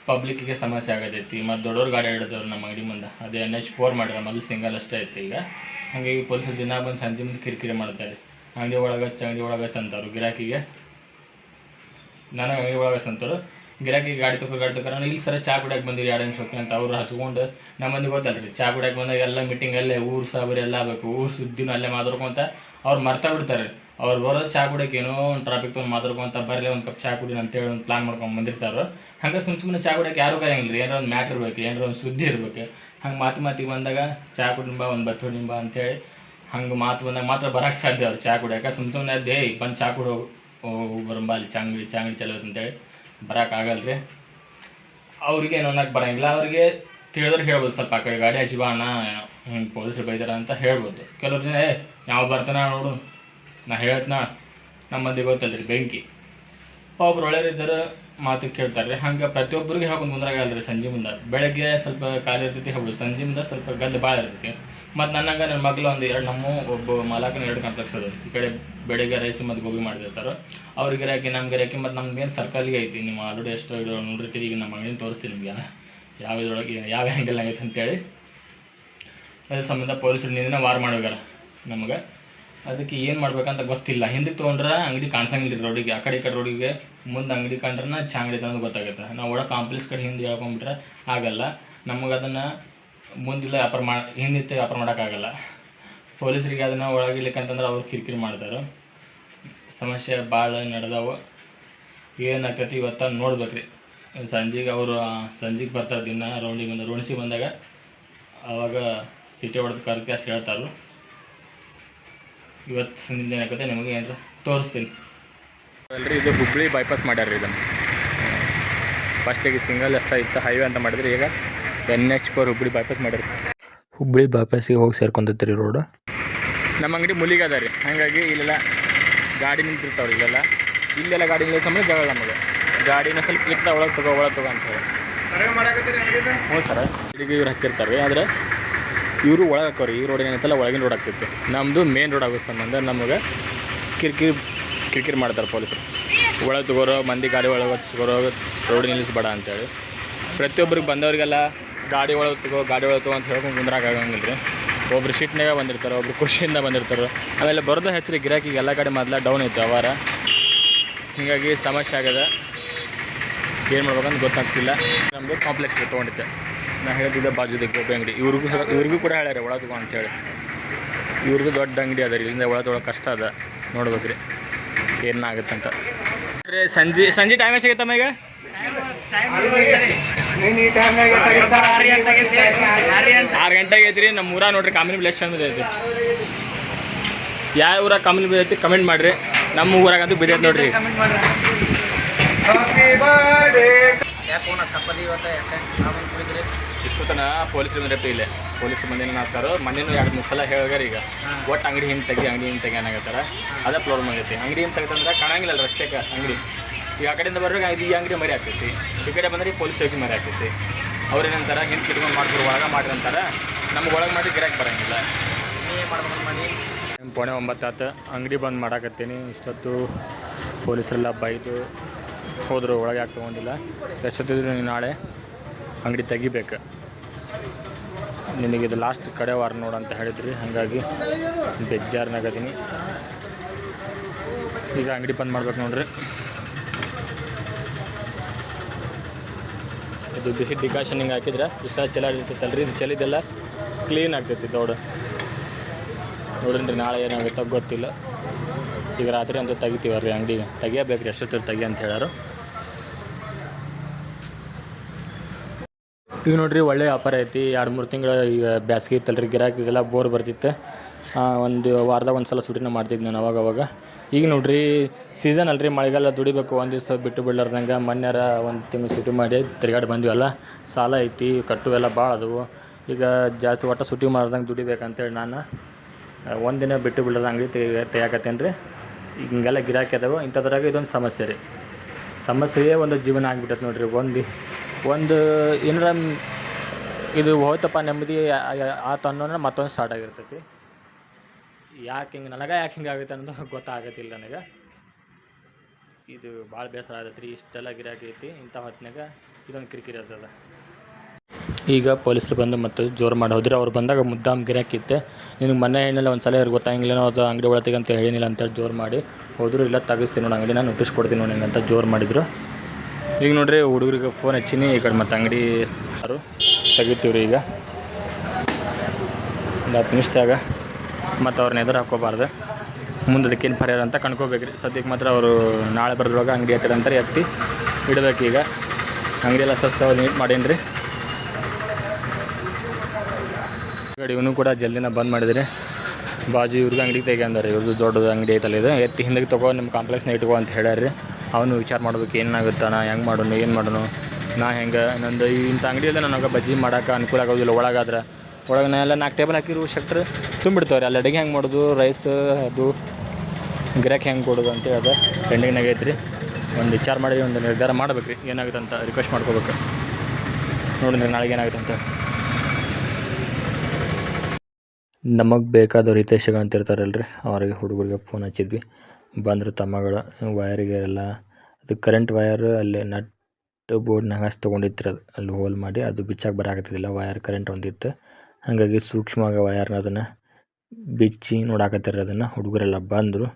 A: ಪಬ್ಲಿಕ್ಕಿಗೆ ಸಮಸ್ಯೆ ಆಗೋದೈತಿ ಮತ್ತು ದೊಡ್ಡವ್ರು ಗಾಡಿ ಆಡಿದವ್ರು ನಮ್ಮ ಅಂಗಡಿ ಮುಂದೆ. ಅದು ಎನ್ ಎಚ್ ಫೋರ್ ಮಾಡ್ಯಾರ ಮೊದಲು ಸಿಂಗಲ್ ಅಷ್ಟೇ ಐತಿ ಈಗ. ಹಾಗಾಗಿ ಪೊಲೀಸರು ದಿನ ಬಂದು ಸಂಜೆ ಮುಂದೆ ಕಿರಿಕಿರಿ ಮಾಡ್ತಾರೆ ಅಂಗಡಿ ಒಳಗೆ ಹಚ್ಚ, ಅಂಗಡಿ ಒಳಗೆ ಹಚ್ಚ ಅಂತಾರೆ ಗಿರಾಕಿಗೆ. ನನಗೆ ಅಂಗಡಿ ಒಳಗೆ ಅಂತಾರೆ. ಗಿರಾಕಿ ಗಾಡಿ ತಗೋ ಗಾಡಿ ತಗೋ, ನಾನು ಇಲ್ಲಿ ಸರ ಚಾ ಕುಡಿಯಕ್ಕೆ ಬಂದಿರಿ ಎರಡು ನಿಮಿಷ ಅಂತ ಅವ್ರು ಹಚ್ಕೊಂಡು ನಮ್ಮ ಮಂದಿ ಗೊತ್ತಲ್ರಿ, ಚಾ ಕುಡಿಯಕ್ಕೆ ಬಂದಾಗ ಎಲ್ಲ ಮೀಟಿಂಗ್ ಅಲ್ಲೇ ಊರು ಸಾಬರಿ ಎಲ್ಲ ಆಗಬೇಕು, ಊರು ಸುದ್ದಿನೂ ಅಲ್ಲೇ ಮಾತಾಡ್ಕೊಂತ ಅವ್ರು ಮರ್ತಾ ಬಿಡ್ತಾರೆ. ಅವ್ರು ಬರೋದು ಚಾ ಕುಡಿಯಕ್ಕೆ ಏನೋ ಒಂದು ಟ್ರಾಫಿಕ್ ತೊಗೊಂಡು ಮಾತಾಡ್ಕೊಂತ ಬರಲಿ, ಒಂದು ಕಪ್ ಚಾ ಕುಡಿ ಅಂತೇಳಿ ಒಂದು ಪ್ಲಾನ್ ಮಾಡ್ಕೊಂಡು ಬಂದಿರ್ತಾರೆ. ಹಂಗೆ ಸುಮ್ಮ ಸುಮ್ಮನೆ ಚಾ ಕುಡಿಯಕ್ಕೆ ಯಾರು ಕರೆಯಂಗಿಲ್ಲ ರೀ ಏನಾರ ಒಂದು ಮ್ಯಾಟ್ರ್ ಇರಬೇಕು, ಏನಾರ ಒಂದು ಸುದ್ದಿ ಇರ್ಬೇಕು. ಹಂಗೆ ಮಾತು ಮಾತಿಗೆ ಬಂದಾಗ ಚಾ ಕುಡಿಂಬ ಒಂದು ಬತ್ತು ನಿಂಬ ಅಂತೇಳಿ ಹಂಗೆ ಮಾತು ಬಂದಾಗ ಮಾತ್ರ ಬರಕ್ಕೆ ಸಾಧ್ಯ ಅವ್ರು ಚಾ ಕುಡಿಯೋಕೆ. ಸುಮ್ಮ ಸುಮ್ಮನೆ ಅದೇ ಬಂದು ಚಾ ಕುಡೋ ಬರಂಬ ಅಲ್ಲಿ, ಚಾಂಗಡಿ ಚಾಂಗಡಿ ಚಲೋ ಅಂತೇಳಿ ಬರೋಕ್ಕಾಗಲ್ಲ ರೀ ಅವ್ರಿಗೆ ಏನು ಅನ್ನಕ್ಕೆ ಬರೋಂಗಿಲ್ಲ. ಅವ್ರಿಗೆ ತಿಳಿದ್ರೆ ಹೇಳ್ಬೋದು, ಸ್ವಲ್ಪ ಆ ಕಡೆ ಗಾಡಿ ಹಚ್ಚಿ ಬಾ ಅಣ್ಣ, ಹಿಂಗೆ ಪೊಲೀಸರು ಬೈದಾರ ಅಂತ ಹೇಳ್ಬೋದು. ಕೆಲವ್ರು ಜನ, ಏ ಯಾವ ಬರ್ತಾನ ನೋಡು, ನಾ ಹೇಳ್ತನಾ ನಮ್ಮ ಮಂದಿ ಗೊತ್ತಲ್ಲ ರೀ ಬೆಂಕಿ. ಒಬ್ರು ಒಳ್ಳೆಯರಿದ್ದಾರೆ ಮಾತು ಕೇಳ್ತಾರೆ ರೀ. ಹಂಗೆ ಪ್ರತಿಯೊಬ್ಬರಿಗೆ ಹೇಳ್ಕೊಂಡು ಕುಂದ್ರಾಗಲ್ಲ ರೀ ಸಂಜೆ ಮುಂದೆ. ಬೆಳಗ್ಗೆ ಸ್ವಲ್ಪ ಖಾಲಿ ಇರ್ತೈತಿ ಹೇಳ್ಬೋದು ಸಂಜೆ ಮುಂದೆ ಸ್ವಲ್ಪ ಗದ್ದು ಭಾಳ ಇರ್ತೈತಿ. ಮತ್ತು ನನ್ನಂಗ ನನ್ನ ಮಗಳು ಒಂದು ಎರಡು ನಮ್ಮ ಒಬ್ಬ ಮಾಲಕನ ಎರಡು ಕಾಂಪ್ಲೆಕ್ಸ್ ಅದ ಈ ಕಡೆ ಬೆಳಗ್ಗೆ ರೈಸ್ ಮತ್ತು ಗೋಬಿ ಮಾಡಿರ್ತಾರೆ. ಅವ್ರಿಗೆ ಗಿರಾಕಿ ನಮ್ಗೆ ಗಿರಾಕಿ ಮತ್ತು ನಮ್ದು ಏನು ಸರ್ಕಲ್ಗೆ ಐತಿ. ನೀವು ಆಲ್ರೆಡಿ ಎಷ್ಟು ನೋಡಿರ್ತೀರಿ ಈಗ ನಮ್ಮ ಅಂಗಡಿನ ತೋರಿಸ್ತೀನಿ ನಿಮಗೆ ಯಾವ ಇದ್ರೊಳಗೆ ಯಾವ ಹ್ಯಾಂಗಲ್ ಆಗೈತೆ ಅಂತೇಳಿ. ಅದ್ರ ಸಂಬಂಧ ಪೊಲೀಸರು ನಿನ್ನೆ ವಾರ್ ಮಾಡೋಗ್ಯಾರ ನಮಗೆ. ಅದಕ್ಕೆ ಏನು ಮಾಡ್ಬೇಕಂತ ಗೊತ್ತಿಲ್ಲ. ಹಿಂದಕ್ಕೆ ತೊಗೊಂಡ್ರೆ ಅಂಗಡಿ ಕಾಣಿಸಂಗಿಲ್ಲ ರೋಡಿಗೆ, ಆ ಕಡೆ ಈ ಕಡೆ ರೋಡಿಗೆ. ಮುಂದೆ ಅಂಗಡಿ ಕಂಡ್ರೆ ಚಾ ಅಂಗಡಿ ಅಂತ ಗೊತ್ತಾಗುತ್ತೆ. ನಾವು ಒಳಗೆ ಕಾಂಪ್ಲೆಕ್ಸ್ ಕಡೆ ಹಿಂದೆ ಹೇಳ್ಕೊಂಬಿಟ್ರೆ ಆಗಲ್ಲ. ನಮಗೆ ಅದನ್ನು ಮುಂದಿಲ್ಲ ವ್ಯಾಪಾರ ಮಾಡಿ ಹಿಂದಿತ್ತು ವ್ಯಾಪಾರ ಮಾಡೋಕ್ಕಾಗಲ್ಲ. ಪೊಲೀಸರಿಗೆ ಅದನ್ನು ಒಳಗಿಡ್ಲಿಕ್ಕಂತಂದ್ರೆ ಅವ್ರು ಕಿರಿಕಿರಿ ಮಾಡ್ತಾರೆ. ಸಮಸ್ಯೆ ಭಾಳ ನಡೆದವು. ಏನಾಗ್ತೈತಿ ಇವತ್ತು ನೋಡ್ಬೇಕು ರೀ ಸಂಜೆಗೆ ಅವರು ಸಂಜೆಗೆ ಬರ್ತಾರೆ ದಿನ, ರೌಂಡಿಗೆ ಬಂದ ರೋಣಿಸಿ ಬಂದಾಗ ಅವಾಗ ಸಿಟಿ ಹೊಡೆದು ಕರ್ಕ್ಯಾಸ್ ಹೇಳ್ತಾರೆ ಇವತ್ತು ಸಂಜೆ ಏನಾಗುತ್ತೆ ನಿಮಗೆ ಏನಾರ ತೋರಿಸ್ತೀನಿ. ಅಲ್ರಿ ಇದು ಹುಬ್ಬಳ್ಳಿ ಬೈಪಾಸ್ ಮಾಡ್ಯಾರ್ರಿ ರೀ ಇದನ್ನು ಫಸ್ಟಿಗೆ ಸಿಂಗಲ್ ಅಷ್ಟ ಇತ್ತು ಹೈವೇ ಅಂತ ಮಾಡಿದ್ರಿ ಈಗ N H four Hubballi bypass ಮಾಡ್ಯಾರ ಹುಬ್ಬಳ್ಳಿ ಬೈಪಾಸಿಗೆ ಹೋಗಿ ಸೇರ್ಕೊಂತೈತೆ ರೀ ರೋಡು ನಮ್ಮ ಅಂಗಡಿ ಮುಲಿಗೆ ಅದ ರೀ. ಹಾಗಾಗಿ ಇಲ್ಲೆಲ್ಲ ಗಾಡಿ ನಿಂತಿರ್ತಾವ್ರಿ ಇಲ್ಲೆಲ್ಲ. ಇಲ್ಲೆಲ್ಲ ಗಾಡಿ ನಿಲ್ಲ ಸಂಬಂಧ ಜಗಳ ನಮಗೆ. ಗಾಡಿನ ಸ್ವಲ್ಪ ಇರ್ತಾವೆ ಒಳಗೆ ತಗೋ ಒಳಗೆ ತಗೋ ಅಂತ ಹೇಳಿ. ಹ್ಞೂ ಸರ್. ಇಲ್ಲಿಗೆ ಇವ್ರು ಹಚ್ಚಿರ್ತಾರೆ ರೀ ಆದ್ರೆ ಇವರು ಒಳಗೆ ಹಾಕೋರಿ, ಈ ರೋಡ್ ಏನೈತಲ್ಲ ಒಳಗಿನ ರೋಡ್ ಆಗ್ತೈತಿ ನಮ್ಮದು ಮೇನ್ ರೋಡ್ ಆಗೋ ಸಂಬಂಧ ನಮಗೆ ಕಿರಿಕಿರಿ ಕಿರಿಕಿರಿ ಮಾಡ್ತಾರೆ ಪೊಲೀಸರು. ಒಳಗೆ ತಗೋರೋ, ಮಂದಿ ಗಾಡಿ ಒಳಗೆ ಹಚ್ಕೋರೋ ರೋಡ್ ನಿಲ್ಲಿಸ್ಬೇಡ ಅಂತೇಳಿ. ಪ್ರತಿಯೊಬ್ಬರಿಗೆ ಬಂದವರಿಗೆಲ್ಲ ಗಾಡಿ ಒಳಗೆ ತಗೋ, ಗಾಡಿ ಒಳಗೆ ತಗೋ ಅಂತ ಹೇಳ್ಕೊಂಡು ಕುಂದ್ರಾಗ ಆಗಂಗಿಲ್ಲ ರೀ ಒಬ್ರು ಶೀಟ್ನಾಗ ಬಂದಿರ್ತಾರೆ, ಒಬ್ರು ಖುಷಿಯಿಂದ ಬಂದಿರ್ತಾರೆ. ಆಮೇಲೆ ಬರೋದು ಹೆಚ್ಚರಿ, ಗಿರಾಕಿಗೆ ಎಲ್ಲ ಕಡೆ ಮೊದಲ ಡೌನ್ ಇತ್ತು ಅವಾರ ಹೀಗಾಗಿ ಸಮಸ್ಯೆ ಆಗಿದೆ ಏನು ಮಾಡ್ಬೇಕಂತ ಗೊತ್ತಾಗ್ತಿಲ್ಲ. ನಮ್ಮದು ಕಾಂಪ್ಲೆಕ್ಸ್ ತೊಗೊಂಡಿದ್ದೆ. ನಾ ಹೇಳಿದ್ದೆ ಬಾಜುದ ಗೋಬಿ ಅಂಗಡಿ. ಇವ್ರಿಗೂ ಸಹ- ಇವ್ರಿಗೂ ಕೂಡ ಹೇಳ್ಯಾರ ಒಳ ತಗೋ ಅಂತೇಳಿ. ಇವ್ರಿಗೂ ದೊಡ್ಡ ಅಂಗಡಿ ಅದ ರೀ ಇಲ್ಲಿಂದ ಒಳ ಒಳಗೆ ಕಷ್ಟ ಅದ. ನೋಡ್ಬೇಕು ರೀ ಏನಾಗುತ್ತಂತ ರೀ ಸಂಜೆ ಸಂಜೆ ಟೈಮ್ ಎಷ್ಟಾಗೈತಮ್ಮ ಈಗ? ಆರು ಗಂಟೆಗೆ ಐತ್ರಿ ನಮ್ಮ ಊರ ನೋಡ್ರಿ ಕಾಮಿನಿ ಎಷ್ಟು ಚಂದ ಐತಿ ಯಾವ ಊರ ಕಾಮಿನಿ ಬಿಲ್ ಐತಿ ಕಮೆಂಟ್ ಮಾಡಿರಿ. ನಮ್ಮ ಊರಾಗಂತೂ ಬಿದ್ದೈತೆ ನೋಡ್ರಿ.
B: ಯಾಕೋಣ ಸಪ್ಪದಿ ಇವತ್ತು ಯಾಕೆ ನಾವೇನು ಕುಡಿದ್ರಿ
A: ತನಕ ಪೊಲೀಸರು ಬಂದಿರತ್ತೆ ಇಲ್ಲೇ? ಪೊಲೀಸರು ಮಂದಿನ ಏನು ಮಂದಿನ ಮನೇನು ಎರಡು ಮೂರು ಸಲ ಹೇಳ್ಯಾರ ಈಗ. ಒಟ್ಟು ಅಂಗಡಿ ಹಿಂಗೆ ತೆಗಿ ಅಂಗಡಿ ಹಿಂಗೆ ತೆಗಿ ಏನಾಗತ್ತಾರ ಅದೇ ಪ್ರಾಬ್ಲಮ್ ಆಗೈತಿ. ಅಂಗಡಿ ಹಿಂಗೆ ತೆಗೆದಂದ್ರೆ ಕಾಣಂಗಿಲ್ಲ ರಸ್ತೆಗೆ ಅಂಗಡಿ. ಈಗ ಆ ಕಡೆಯಿಂದ ಬರೋ ಇದು ಈ ಅಂಗಡಿ ಮರಿ ಆಗ್ತೈತಿ. ಈ ಕಡೆ ಬಂದರೆ ಈ ಪೊಲೀಸ್ ಹೋಗಿ ಮರಿ ಆಗ್ತೈತಿ. ಅವ್ರು ಏನಂತಾರ ಹಿಂದೆ ಕಿಟ್ಕೊಂಡು ಮಾಡ್ತಾರೆ ಒಳಗೆ ಮಾಡ್ರಿ ಅಂತಾರೆ. ನಮ್ಗೆ ಒಳಗೆ ಮಾಡಿ ಗಿರಾಕಿ ಬರಂಗಿಲ್ಲ. ಪೋಣೆ ಒಂಬತ್ತಾತು ಅಂಗಡಿ ಬಂದ್ ಮಾಡಾಕತ್ತೀನಿ. ಇಷ್ಟೊತ್ತು ಪೊಲೀಸರೆಲ್ಲ ಬೈದು ಹೋದರು ಒಳಗೆ ಯಾಕೆ ತೊಗೊಂಡಿಲ್ಲ. ಎಷ್ಟೊತ್ತಿದ್ರೆ ನಾಳೆ? ಅಂಗಡಿ ತೆಗಿಬೇಕು. ನಿನಗಿದು ಲಾಸ್ಟ್ ಕಡೆ ವಾರ ನೋಡು ಅಂತ ಹೇಳಿದ್ರಿ. ಹಾಗಾಗಿ ಬೇಜಾರ್ನಾಗದೀನಿ. ಈಗ ಅಂಗಡಿ ಬಂದ್ ಮಾಡ್ಬೇಕು ನೋಡ್ರಿ. ಇದು ಬಿಸಿ ಡಿಕಾಷನ್ ಹಿಂಗೆ ಹಾಕಿದ್ರೆ ಬಿಸ ಚಲ ಇರ್ತೈತಲ್ರಿ. ಇದು ಚಲಿದೆಲ್ಲ ಕ್ಲೀನ್ ಆಗ್ತೈತಿ ದೌಡು ನೋಡ್ರಿ ನಾಳೆ ಏನಾಗುತ್ತೋ ಗೊತ್ತಿಲ್ಲ. ಈಗ ರಾತ್ರಿ ಅಂತ ತೆಗಿತೀವಲ್ರಿ ಅಂಗಡಿಗೆ. ತೆಗಿಯಬೇಕ್ರಿ ಎಷ್ಟೊತ್ತಿಗೆ ತೆಗಿ ಅಂತ ಹೇಳಾರು. ಈಗ ನೋಡ್ರಿ ಒಳ್ಳೆ ವ್ಯಾಪಾರ ಐತಿ. ಎರಡು ಮೂರು ತಿಂಗಳ ಈಗ ಬ್ಯಾಸ್ಗೆ ಇತ್ತಲ್ರಿ ಗಿರಾಕಿಗೆಲ್ಲ ಬೋರ್ ಬರ್ತಿತ್ತು. ಒಂದು ವಾರದಾಗ ಒಂದು ಸಲ ಸುಟಿನ ಮಾಡ್ತಿದ್ದೆ ನಾನು ಅವಾಗ ಅವಾಗ. ಈಗ ನೋಡ್ರಿ ಸೀಸನ್ ಅಲ್ರಿ, ಮಳೆಗಾಲ ದುಡಿಬೇಕು. ಒಂದು ದಿವಸ ಬಿಟ್ಟು ಬಿಡ್ಲಾರ್ದಂಗೆ ಮೊನ್ನೆರ ಒಂದು ತಿಂಗಳು ಸುಟಿ ಮಾಡಿ ತಿರ್ಗಾಡಿ ಬಂದಿವಲ್ಲ. ಸಾಲ ಐತಿ ಕಟ್ಟು ಎಲ್ಲ ಭಾಳ ಅದವು. ಈಗ ಜಾಸ್ತಿ ಒಟ್ಟು ಸುಟಿ ಮಾಡ್ದಂಗೆ ದುಡಿಬೇಕಂತೇಳಿ ನಾನು ಒಂದಿನ ದಿನ ಬಿಟ್ಟು ಬಿಡೋದು ಅಂಗಡಿ ತೆಗಿ ತೆಗಿಯಾಕತ್ತೇನೆ ರೀ ಹಿಂಗೆಲ್ಲ ಗಿರಾಕಿ ಅದಾವೆ. ಇಂಥದ್ರಾಗ ಇದೊಂದು ಸಮಸ್ಯೆ ರೀ. ಸಮಸ್ಯೆಯೇ ಒಂದು ಜೀವನ ಆಗ್ಬಿಟ್ಟೈತೆ ನೋಡ್ರಿ. ಒಂದು ಒಂದು ಏನಾರ ಇದು ಹೋಯ್ತಪ್ಪ ನೆಮ್ಮದಿ ಆತು ಅನ್ನೋಣ ಮತ್ತೊಂದು ಸ್ಟಾರ್ಟ್ ಆಗಿರ್ತೈತಿ. ಯಾಕೆ ಹಿಂಗೆ, ನನಗೆ ಯಾಕೆ ಹಿಂಗೆ ಆಗುತ್ತೆ ಅನ್ನೋದು ಗೊತ್ತಾಗತ್ತಿಲ್ಲ ನನಗೆ. ಇದು ಭಾಳ ಬೇಸರ ಆಗತ್ತೆ ರೀ ಇಷ್ಟೆಲ್ಲ ಗಿರಾಕಿ ಐತಿ, ಇಂಥ ಹೊತ್ತಿನಾಗ ಇದೊಂದು ಕಿರಿಕಿರಿ ಇರ್ತದೆ ಈಗ ಪೊಲೀಸರು ಬಂದು ಮತ್ತೆ ಜೋರು ಮಾಡಿ ಹೋದ್ರೆ. ಅವ್ರು ಬಂದಾಗ ಮುದ್ದಾಮ್ ಗಿರಾಕಿತ್ತೆ ನಿನಗೆ ಮನೆ ಏನಿಲ್ಲ ಒಂದು ಸಲ ಇವ್ರಿಗೆ ಗೊತ್ತಾಗಿಲ್ಲ ಅದು ಅಂಗಡಿ ಒಳತಿಗೆ ಅಂತ ಹೇಳಿನಿಲ್ಲ ಅಂತ ಜೋರು ಮಾಡಿ ಹೋದ್ರು. ಇಲ್ಲ, ತೆಗಿಸ್ತೀನಿ ನೋಡಿ ಅಂಗಡಿನ ನೋಟಿಸ್ ಕೊಡ್ತೀನಿ ನೋಡಿ ಅಂತ ಜೋರು ಮಾಡಿದ್ರು. ಈಗ ನೋಡ್ರಿ ಹುಡುಗರಿಗೆ ಫೋನ್ ಹಚ್ಚೀನಿ, ಈ ಕಡೆ ಮತ್ತೆ ಅಂಗಡಿ ಯಾರು? ತೆಗಿತೀವ್ರಿ ಈಗ. ಒಂದು ಹತ್ತು ನಿಮಿಷದಾಗ ಮತ್ತು ಅವ್ರನ್ನ ಎದುರು ಹಾಕೋಬಾರ್ದು ಮುಂದೆ ಅದಕ್ಕೇನು ಪರಿಹಾರ ಅಂತ ಕಣ್ಕೋಬೇಕ್ರಿ. ಸದ್ಯಕ್ಕೆ ಮಾತ್ರ ಅವರು ನಾಳೆ ಬರೋದ್ರೊಳಗೆ ಅಂಗಡಿ ಹತ್ತಿರ ಅಂತಾರೆ, ಎತ್ತಿ ಇಡಬೇಕು ಈಗ. ಅಂಗಡಿ ಎಲ್ಲ ಸ್ವಚ್ಛ ನೀಟ್ ಮಾಡೀನಿ ರೀ ಇವನು ಕೂಡ ಜಲ್ದಿನ ಬಂದ್ ಮಾಡಿದ್ರಿ ಬಾಜು ಇವ್ರಿಗೆ ಅಂಗಡಿ ತೆಗೆ ಅಂದಾರೆ ಇವ್ರದ್ದು ದೊಡ್ಡದು ಅಂಗಡಿ ಐತಲ್ಲ ಇದು. ಎತ್ತಿ ಹಿಂದಕ್ಕೆ ತಗೋ ನಿಮ್ಮ ಕಾಂಪ್ಲೆಕ್ಸ್ನ ಇಟ್ಕೋ ಅಂತ ಹೇಳ್ಯಾರ್ರಿ. ಅವನು ವಿಚಾರ ಮಾಡ್ಬೇಕು ಏನಾಗುತ್ತಾನ ಹೆಂಗೆ ಮಾಡೋನು, ಏನು ಮಾಡೋನು. ನಾ ಹೆಂಗೆ, ನಂದು ಇಂಥ ಅಂಗಡಿಯಲ್ಲಿ ನನಗೆ ಬಜ್ಜಿ ಮಾಡೋಕೆ ಅನುಕೂಲ ಆಗೋದಿಲ್ಲ, ಒಳಗಾದ್ರೆ. ಒಳಗೆ ನಾ ಎಲ್ಲ ನಾಲ್ಕು ಟೇಬಲ್ ಹಾಕಿರು ಶಟ್ರ್ ತುಂಬಿಡ್ತಾವ್ರಿ, ಅಲ್ಲಿ ಅಡುಗೆ ಹೆಂಗೆ ಮಾಡೋದು, ರೈಸ್ ಅದು, ಗಿರಾಕಿ ಹೆಂಗೆ ಕೊಡೋದು ಅಂತ ಅದು ಪೆಂಡಿಂಗ್ನಾಗ ಐತ್ರಿ. ಒಂದು ವಿಚಾರ ಮಾಡಿ, ಒಂದು ನಿರ್ಧಾರ ಮಾಡ್ಬೇಕು ರೀ, ಏನಾಗುತ್ತೆ ಅಂತ ರಿಕ್ವೆಸ್ಟ್ ಮಾಡ್ಕೋಬೇಕು. ನೋಡಿ ನಾಳೆಗೆ ಏನಾಗುತ್ತೆ ಅಂತ. ನಮಗೆ ಬೇಕಾದ ಹಿತೈಷಿಗಳು ಅಂತ ಇರ್ತಾರಲ್ರಿ, ಅವರಿಗೆ ಹುಡುಗರಿಗೆ ಫೋನ್ ಹಚ್ಚಿದ್ವಿ. ಬಂದರು ತಮ್ಮಗಳು ವಯರಿಗೆ ಎಲ್ಲ ಅದು ಕರೆಂಟ್ ವಯರ್ ಅಲ್ಲಿ ನಟ್ ಬೋರ್ಡ್ನಾಗ ಹಚ್ಚಿ ತೊಗೊಂಡಿತ್ತು ಅದು ಅಲ್ಲಿ ಹೋಲ್ ಮಾಡಿ ಅದು ಬಿಚ್ಚಾಕ ಬರಾಕತ್ತಿದ್ದಿಲ್ಲ ವಯರ್ ಕರೆಂಟ್ ಒಂದಿತ್ತು. ಹಾಗಾಗಿ ಸೂಕ್ಷ್ಮವಾಗಿ ವಯರ್ನ ಅದನ್ನು ಬಿಚ್ಚಿ ನೋಡಾಕತ್ತಾರ ಅದನ್ನು ಹುಡುಗರೆಲ್ಲ ಬಂದರು.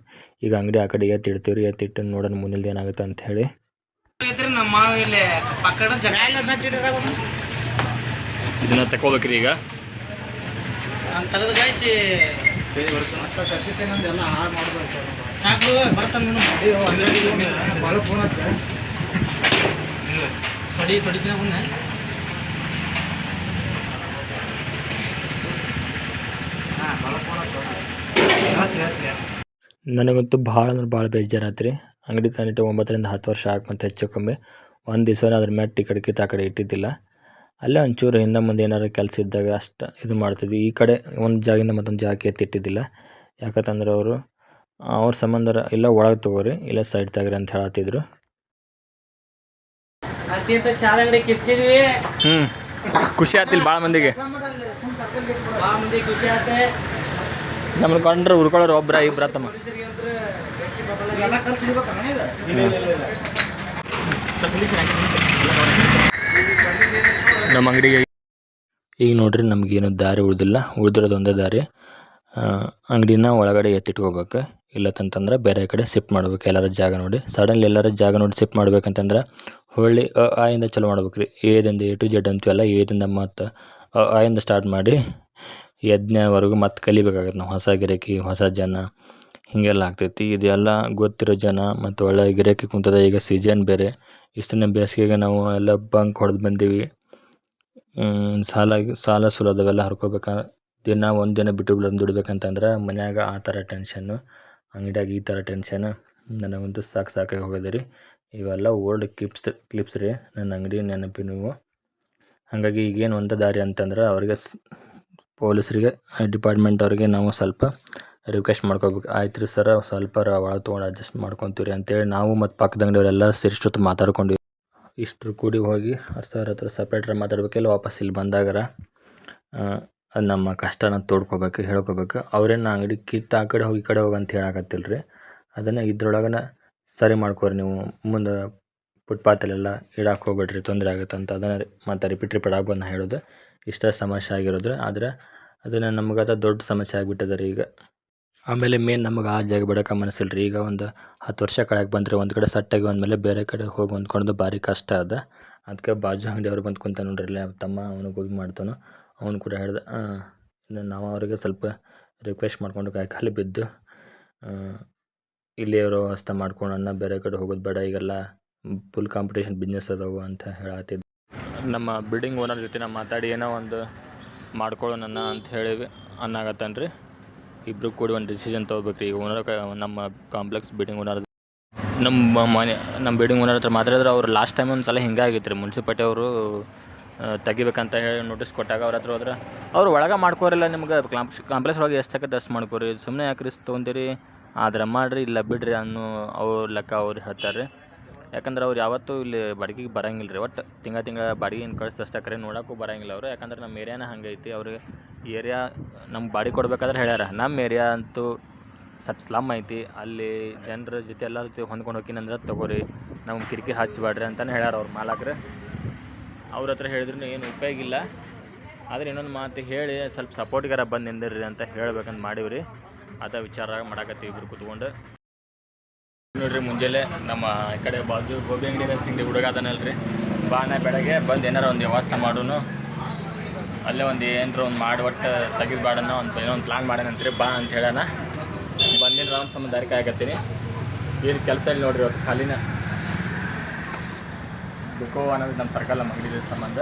A: ಈಗ ಅಂಗಡಿ ಆ ಕಡೆ ಎತ್ತಿಡ್ತೀವಿ ರೀ ಎತ್ತಿಟ್ಟು ನೋಡೋಣ ಮುಂದಿಲ್ದು ಏನಾಗುತ್ತೆ ಅಂತ ಹೇಳಿ. ಇದನ್ನ ತಗೋಬೇಕ್ರಿ ಈಗ.
B: ತೆಗೆದು
A: ನನಗಂತೂ ಭಾಳ ಅಂದ್ರೆ ಭಾಳ ಬೇಜಾರಾತ್ರಿ. ಅಂಗಡಿ ತಂದಿಟ್ಟು ಒಂಬತ್ತರಿಂದ ಹತ್ತು ವರ್ಷ ಆಗಿ ಮತ್ತೆ ಹೆಚ್ಚು ಕಮ್ಮಿ. ಒಂದು ದಿವಸ ಅದ್ರ ಮ್ಯಾಟ್ ಈ ಕಡೆ ಕಿತ್ತ ಆ ಕಡೆ ಇಟ್ಟಿದ್ದಿಲ್ಲ. ಅಲ್ಲೇ ಒಂಚೂರು ಹಿಂದೆ ಮುಂದೆ ಏನಾರು ಕೆಲಸ ಇದ್ದಾಗ ಅಷ್ಟು ಇದು ಮಾಡ್ತಿದ್ವಿ. ಈ ಕಡೆ ಒಂದು ಜಾಗಿಂದ ಮತ್ತೊಂದು ಜಾಗಕ್ಕೆ ಎತ್ತಿಟ್ಟಿದ್ದಿಲ್ಲ. ಯಾಕಂತಂದ್ರೆ ಅವರು ಅವ್ರ ಸಂಬಂಧರ ಇಲ್ಲ ಒಳಗೆ ತಗೋರಿ ಇಲ್ಲ ಸೈಡ್ ತಗ್ರಿ ಅಂತ ಹೇಳತ್ತಿದ್ರು ಹ್ಞೂ ಖುಷಿ ಆತಿಲ್ಲ ಭಾಳ ಮಂದಿಗೆ.
B: ನಮ್ಗೆ ಕಂಡ್ರ
A: ನಮ್ಮನ್ನ ಉಳ್ಕೊಳ್ಳೋರು ಒಬ್ರ ಇಬ್ರ ತಮ್ಮ. ನಮ್ಮ ಅಂಗಡಿಗೆ ಈಗ ನೋಡ್ರಿ ನಮಗೇನು ದಾರಿ ಉಳ್ದಿಲ್ಲ ಉಳ್ದಿರೋದು ಒಂದೇ ದಾರಿ. ಅಂಗಡಿನ ಒಳಗಡೆ ಎತ್ತಿಟ್ಕೋಬೇಕು. ಇಲ್ಲತ್ತಂತಂದ್ರೆ ಬೇರೆ ಕಡೆ ಶಿಫ್ಟ್ ಮಾಡ್ಬೇಕು. ಎಲ್ಲರ ಜಾಗ ನೋಡಿ. ಸಡನ್ಲಿ ಎಲ್ಲರ ಜಾಗ ನೋಡಿ ಶಿಫ್ಟ್ ಮಾಡ್ಬೇಕಂತಂದ್ರೆ ಹೊಳ್ಳಿ ಆ ಇಂದ ಚಲೋ ಮಾಡ್ಬೇಕು ರೀ ಏದಿಂದ ಎ ಟು ಜೆಡ್ ಅಂತೀವಲ್ಲ ಏದಿಂದ ಮತ್ತು ಆ ಇಂದ ಸ್ಟಾರ್ಟ್ ಮಾಡಿ ಯಜ್ಞವರೆಗೂ ಮತ್ತೆ ಕಲಿಬೇಕಾಗತ್ತೆ ನಾವು. ಹೊಸ ಗಿರಾಕಿ, ಹೊಸ ಜನ, ಹೀಗೆಲ್ಲ ಆಗ್ತೈತಿ. ಇದೆಲ್ಲ ಗೊತ್ತಿರೋ ಜನ ಮತ್ತು ಒಳ್ಳೆ ಗಿರಾಕಿ ಕುಂತದ. ಈಗ ಸೀಜನ್ ಬೇರೆ. ಇಷ್ಟು ದಿನ ಬೇಸಿಗೆಗೆ ನಾವು ಎಲ್ಲ ಬಂಕ್ ಹೊಡೆದು ಬಂದೀವಿ. ಸಾಲ ಸಾಲ, ಸೂಲ ಅವೆಲ್ಲ ಹರ್ಕೋಬೇಕಾ? ದಿನ ಒಂದು ದಿನ ಬಿಟ್ಟು ಬಿಡೋದು ದುಡ್ಬೇಕಂತಂದ್ರೆ ಮನ್ಯಾಗ ಆ ಥರ ಟೆನ್ಷನ್ನು ಅಂಗಡಿಯಾಗ ಈ ಥರ ಟೆನ್ಷನ್ ನನಗಂತೂ ಸಾಕು ಸಾಕಾಗಿ ಹೋಗಿದೆ ರೀ. ಇವೆಲ್ಲ ಓಲ್ಡ್ ಕ್ಲಿಪ್ಸ್ ಕ್ಲಿಪ್ಸ್ ರೀ ನನ್ನ ಅಂಗಡಿ ನೆನಪಿನವು ಹಾಗಾಗಿ ಈಗೇನು ಒಂದು ದಾರಿ ಅಂತಂದ್ರೆ ಅವ್ರಿಗೆ ಪೊಲೀಸರಿಗೆ ಡಿಪಾರ್ಟ್ಮೆಂಟ್ ಅವ್ರಿಗೆ ನಾವು ಸ್ವಲ್ಪ ರಿಕ್ವೆಸ್ಟ್ ಮಾಡ್ಕೋಬೇಕು. ಆಯ್ತು ರೀ ಸರ್ ಸ್ವಲ್ಪ ಒಳಗೆ ತೊಗೊಂಡು ಅಡ್ಜಸ್ಟ್ ಮಾಡ್ಕೊತೀವಿ ಅಂತೇಳಿ ನಾವು ಮತ್ತು ಪಕ್ಕದ ಅಂಗಡಿಯವರೆಲ್ಲ ಸೇರಿಷ್ಟೊತ್ತು ಮಾತಾಡ್ಕೊಂಡು ಇಷ್ಟರು ಕೂಡಿ ಹೋಗಿ ಸರ್ ಹತ್ರ ಸಪ್ರೇಟ್ರ ಮಾತಾಡ್ಬೇಕಿಲ್ಲ, ವಾಪಸ್ ಇಲ್ಲಿ ಬಂದಾಗರ. ನಮ್ಮ ಕಷ್ಟನ ತೋಡ್ಕೋಬೇಕು, ಹೇಳ್ಕೋಬೇಕು. ಅವ್ರೇನು ಅಂಗಡಿ ಕಿತ್ತು ಆ ಕಡೆ ಹೋಗಿ ಈ ಕಡೆ ಹೋಗಿ ಅಂತ ಹೇಳಕತ್ತಿಲ್ಲ ರೀ ಅದನ್ನು ಇದ್ರೊಳಗನ ಸರಿ ಮಾಡ್ಕೋರಿ ನೀವು. ಮುಂದೆ ಫುಟ್ಪಾತಲ್ಲೆಲ್ಲ ಇಡಕ್ಕೆ ಹೋಗ್ಬೇಡ್ರಿ, ತೊಂದರೆ ಆಗುತ್ತೆ ಅಂತ ಅದನ್ನು ಮತ್ತೆ ರಿಪೀಟ್ ರಿಪೀಟ್ ಆಗ್ಬೋದು ನಾ ಹೇಳೋದು. ಇಷ್ಟೇ ಸಮಸ್ಯೆ ಆಗಿರೋದ್ರೆ ಆದರೆ ಅದನ್ನು ನಮ್ಗೆ ಅದು ದೊಡ್ಡ ಸಮಸ್ಯೆ ಆಗಿಬಿಟ್ಟದ ರೀ ಈಗ. ಆಮೇಲೆ ಮೇನ್ ನಮಗೆ ಆ ಜಾಗ ಬಿಡೋಕೆ ಮನಸ್ಸಿಲ್ಲ ರೀ ಈಗ ಒಂದು ಹತ್ತು ವರ್ಷ ಕಡೆಗೆ ಬಂದರೆ ಒಂದು ಕಡೆ ಸಟ್ಟಾಗಿ ಬಂದಮೇಲೆ ಬೇರೆ ಕಡೆ ಹೋಗಿ ಹೊಂದ್ಕೊಂಡು ಭಾರಿ ಕಷ್ಟ ಅದ. ಅದಕ್ಕೆ ಬಾಜು ಅಂಗಡಿಯವ್ರು ಬಂದು ಕುಂತ ನೋಡ್ರಿ. ತಮ್ಮ ಅವನಿಗೆ ಹೋಗಿ ಮಾಡ್ತಾನೆ. ಅವನು ಕೂಡ ಹೇಳ್ದ ನಾವು ಅವರಿಗೆ ಸ್ವಲ್ಪ ರಿಕ್ವೆಸ್ಟ್ ಮಾಡಿಕೊಂಡು ಕೈ ಕಾಲು ಬಿದ್ದು ಇಲ್ಲಿ ಇರೋ ವ್ಯವಸ್ಥೆ ಮಾಡ್ಕೊಳೋಣ, ಬೇರೆ ಕಡೆ ಹೋಗೋದು ಬೇಡ, ಈಗೆಲ್ಲ ಫುಲ್ ಕಾಂಪಿಟೇಷನ್ ಬಿಸ್ನೆಸ್ ಅದಾವು ಅಂತ ಹೇಳತ್ತಿದ್ದೆ ನಮ್ಮ ಬಿಲ್ಡಿಂಗ್ ಓನರ್ ಜೊತೆ ನಾವು ಮಾತಾಡಿ ಏನೋ ಒಂದು ಮಾಡ್ಕೊಳ್ಳೋಣ ಅಂತ ಹೇಳಿ ಅನ್ನಾಗತ್ತಾನ ರೀ ಇಬ್ಬರು ಕೂಡಿ ಒಂದು ಡಿಸಿಷನ್ ತೊಗೋಬೇಕು ಈಗ ಓನರ್ ನಮ್ಮ ಕಾಂಪ್ಲೆಕ್ಸ್ ಬಿಲ್ಡಿಂಗ್ ಓನರ್ ನಮ್ಮ ಮನೆ, ನಮ್ಮ ಬಿಲ್ಡಿಂಗ್ ಓನರ್ ಹತ್ರ ಮಾತಾಡಿದ್ರೆ ಅವ್ರು ಲಾಸ್ಟ್ ಟೈಮ್ ಒಂದು ಸಲ ಹಿಂಗೆ ಆಗಿತ್ತು ರೀ ಮುನ್ಸಿಪಾಲ್ಟಿ ಅವರು ತೆಗಿಬೇಕಂತ ಹೇಳಿ ನೋಟಿಸ್ ಕೊಟ್ಟಾಗ ಅವ್ರ ಹತ್ರ ಹೋದ್ರೆ, ಅವ್ರು ಒಳಗೆ ಮಾಡ್ಕೋರಿಲ್ಲ ನಿಮ್ಗೆ ಕಾಂಪ್ಲೆಕ್ಸ್ ಒಳಗೆ ಎಷ್ಟು ಆಕತ್ತೆ ಅಷ್ಟು ಮಾಡ್ಕೋರಿ ಸುಮ್ಮನೆ ಯಾಕೆ ರಿಸ್ಕ್ ತೊಗೊಂತೀರಿ? ಆದ್ರೆ ಮಾಡಿರಿ, ಇಲ್ಲ ಬಿಡ್ರಿ ಅನ್ನೋ ಅವ್ರ ಲೆಕ್ಕ ಅವ್ರು ಹೇಳ್ತಾರೆ. ಯಾಕಂದ್ರೆ ಅವ್ರು ಯಾವತ್ತೂ ಇಲ್ಲಿ ಬಾಡಿಗೆಗೆ ಬರಂಗಿಲ್ಲ ರೀ. ಒಟ್ಟು ತಿಂಗಳ ತಿಂಗಳ ಬಾಡಿಗೆನ ಏನು ಕಳಿಸ್ದು ಅಷ್ಟೇ, ಕರೆ ನೋಡೋಕ್ಕೂ ಬರಂಗಿಲ್ಲ ಅವರು. ಯಾಕಂದ್ರೆ ನಮ್ಮ ಏರಿಯಾನ ಹಂಗೈತಿ ಅವ್ರಿಗೆ ಏರಿಯಾ ನಮ್ಮ ಬಾಡಿ ಕೊಡ್ಬೇಕಾದ್ರೆ ಹೇಳ್ಯಾರ. ನಮ್ಮ ಏರಿಯಾ ಅಂತೂ ಸ್ವಲ್ಪ ಸ್ಲಮ್ ಐತಿ. ಅಲ್ಲಿ ಜನರ ಜೊತೆ ಎಲ್ಲರ ಜೊತೆ ಹೊಂದ್ಕೊಂಡು ಹೋಗಿನಂದ್ರೆ ತಗೋರಿ, ನಮ್ಗೆ ಕಿರಿಕಿರಿ ಹಚ್ಚಬೇಡ್ರಿ ಅಂತಲೇ ಹೇಳ್ಯಾರ ಅವ್ರು ಮಾಲಕ್ರು. ಅವ್ರ ಹತ್ರ ಹೇಳಿದ್ರು ಏನು ಉಪಯೋಗ ಇಲ್ಲ. ಆದ್ರೆ ಇನ್ನೊಂದು ಮಾತು ಹೇಳಿ, ಸ್ವಲ್ಪ ಸಪೋರ್ಟ್ಗಾರ ಬಂದು ನಿಂದಿರ್ರಿ ಅಂತ ಹೇಳ್ಬೇಕಂತ ಮಾಡೀವಿ ಅದ ವಿಚಾರ ಮಾಡಾಕತ್ತೀವಿ ಇಬ್ರು ಕೂತ್ಕೊಂಡು. ನೋಡ್ರಿ ಮುಂಜಾನೆ ನಮ್ಮ ಈ ಕಡೆ ಬಾಜು ಗೋಬಿ ಅಂಗಡಿ ಸಿಂಗಿ ಹುಡುಗ ಅದನಲ್ರಿ. ಬಾನ ಬೆಳಗ್ಗೆ ಬಂದು ಏನಾರ ಒಂದು ವ್ಯವಸ್ಥೆ ಮಾಡೋನು. ಅಲ್ಲೇ ಒಂದು ಏನಾರ ಒಂದು ಮಾಡಿ ಒಟ್ಟು ಒಂದು ಏನೋ ಒಂದು ಪ್ಲಾನ್ ಮಾಡ್ಯಾನಂತ್ರಿ ಬಾ ಅಂತ ಹೇಳೋಣ ಬಂದಿನ ರೌಂಡ್ ಸಂಬಂಧ ದಾರಿಕೆ ಆಗತ್ತೀನಿ ಏನು ಕೆಲಸ ಇಲ್ಲಿ ನೋಡ್ರಿ ಅವತ್ತು ಖಾಲಿನ. ಬಿಕೋ ಅನ್ನೋದು ನಮ್ಮ ಸರ್ಕಲ್, ನಮ್ಮ ಸಂಬಂಧ.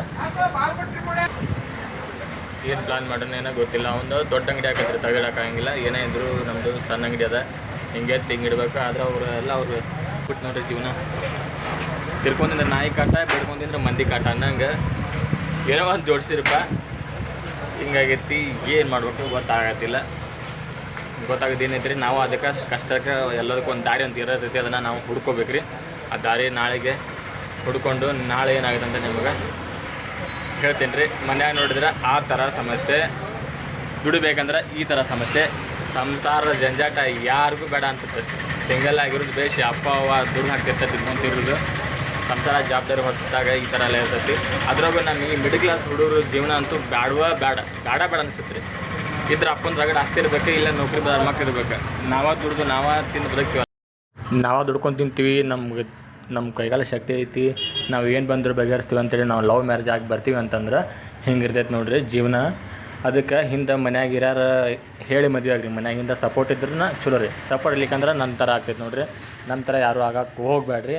A: ಏನು ಪ್ಲಾನ್ ಮಾಡೋಣ ಏನೋ ಗೊತ್ತಿಲ್ಲ. ಒಂದು ದೊಡ್ಡ ಅಂಗಡಿ ಹಾಕಿದ್ರೆ ತಗಡಾಕಂಗಿಲ್ಲ ಏನೇ ಇದ್ರು ನಮ್ಮದು ಸಣ್ಣ ಅಂಗಡಿ ಅದ. ಹಿಂಗೆ ತಿಂಗಿಡ್ಬೇಕು ಆದ್ರೆ ಅವರು ಎಲ್ಲ ಅವ್ರು ಬಿಟ್ಟು ನೋಡ್ರಿ ಜೀವನ. ತಿರ್ಕೊಂಡಿದ್ರೆ ನಾಯಿ ಕಾಟ ಬಿಡ್ಕೊಂಡಿದ್ರೆ ಮಂದಿ ಕಾಟ ಅನ್ನಂಗೆ. ಏನೋ ಒಂದು ಜೋಡಿಸಿರಪ್ಪ. ಹಿಂಗಾಗೈತಿ. ಏನು ಮಾಡಬೇಕು ಗೊತ್ತಾಗತ್ತಿಲ್ಲ. ಗೊತ್ತಾಗೋದು ಏನೈತ್ರಿ ನಾವು ಅದಕ್ಕೆ ಕಷ್ಟಕ್ಕೆ ಎಲ್ಲದಕ್ಕೂ ಒಂದು ದಾರಿ ಅಂತ ಇರೋದೈತಿ ಅದನ್ನು ನಾವು ಹುಡ್ಕೋಬೇಕ್ರಿ. ಆ ದಾರಿ ನಾಳೆಗೆ ಹುಡ್ಕೊಂಡು ನಾಳೆ ಏನಾಗುತ್ತೆ ಅಂತ ನಿಮಗೆ ಹೇಳ್ತೀನಿ ರೀ. ಮನ್ಯಾಗ ನೋಡಿದ್ರೆ ಆ ಥರ ಸಮಸ್ಯೆ. ದುಡಿಬೇಕಂದ್ರೆ ಈ ಥರ ಸಮಸ್ಯೆ. ಸಂಸಾರದ ಜಂಜಾಟ ಯಾರಿಗೂ ಬೇಡ ಅನ್ಸುತ್ತೆ. ಸಿಂಗಲ್ ಆಗಿರೋದು ಬೇಷ್, ಅಪ್ಪ, ಅವ್ವ ದುಡ್ಡು ಹಾಕ್ತಿರ್ತೈತಿ ಅಂತಿರೋದು ಸಂಸಾರ ಜವಾಬ್ದಾರಿ ಹೊತ್ತಾಗ ಈ ಥರ ಎಲ್ಲ ಇರ್ತೈತಿ. ಅದ್ರಾಗ ನಮ್ಮ ಈ ಮಿಡಲ್ ಕ್ಲಾಸ್ ಹುಡುಗರು ಜೀವನ ಅಂತೂ ಬ್ಯಾಡವ ಬೇಡ ಬೇಡ ಬೇಡ ಅನ್ಸುತ್ತೆ ರೀ. ಇದ್ರ ಅಪ್ಪನ ರಗಡ ಆಸ್ತಿ ಇರ್ಬೇಕು, ಇಲ್ಲ ನೌಕರಿ ಮಕ್ಕಳು ಇರ್ಬೇಕು. ನಾವ ದುಡ್ದು ನಾವ ತಿಂದು ಬದುಕ್ತೀವಿ ನಾವ ದುಡ್ಕೊಂಡು ತಿಂತೀವಿ, ನಮ್ಗೆ ನಮ್ಮ ಕೈಗಾಲ ಶಕ್ತಿ ಐತಿ, ನಾವು ಏನು ಬಂದರೂ ಬಗೆಹರಿಸ್ತೀವಿ ಅಂತೇಳಿ ನಾವು ಲವ್ ಮ್ಯಾರೇಜ್ ಆಗಿ ಬರ್ತೀವಿ ಅಂತಂದ್ರೆ ಹಿಂಗೆ ಇರ್ತೈತೆ ನೋಡ್ರಿ ಜೀವನ. ಅದಕ್ಕೆ ಹಿಂದೆ ಮನ್ಯಾಗ ಇರಾರ ಹೇಳಿ ಮದುವೆ ಆಗ್ರಿ ಮನ್ಯಾಗಿಂದ ಸಪೋರ್ಟ್ ಇದ್ರೂ ಚಲೋ ರೀ. ಸಪೋರ್ಟ್ ಇರ್ಲಿಕ್ಕಂದ್ರೆ ನನ್ನ ಥರ ಆಗ್ತೈತೆ ನೋಡ್ರಿ. ನಮ್ಮ ಥರ ಯಾರು ಆಗಕ್ಕೆ ಹೋಗಬೇಡ್ರಿ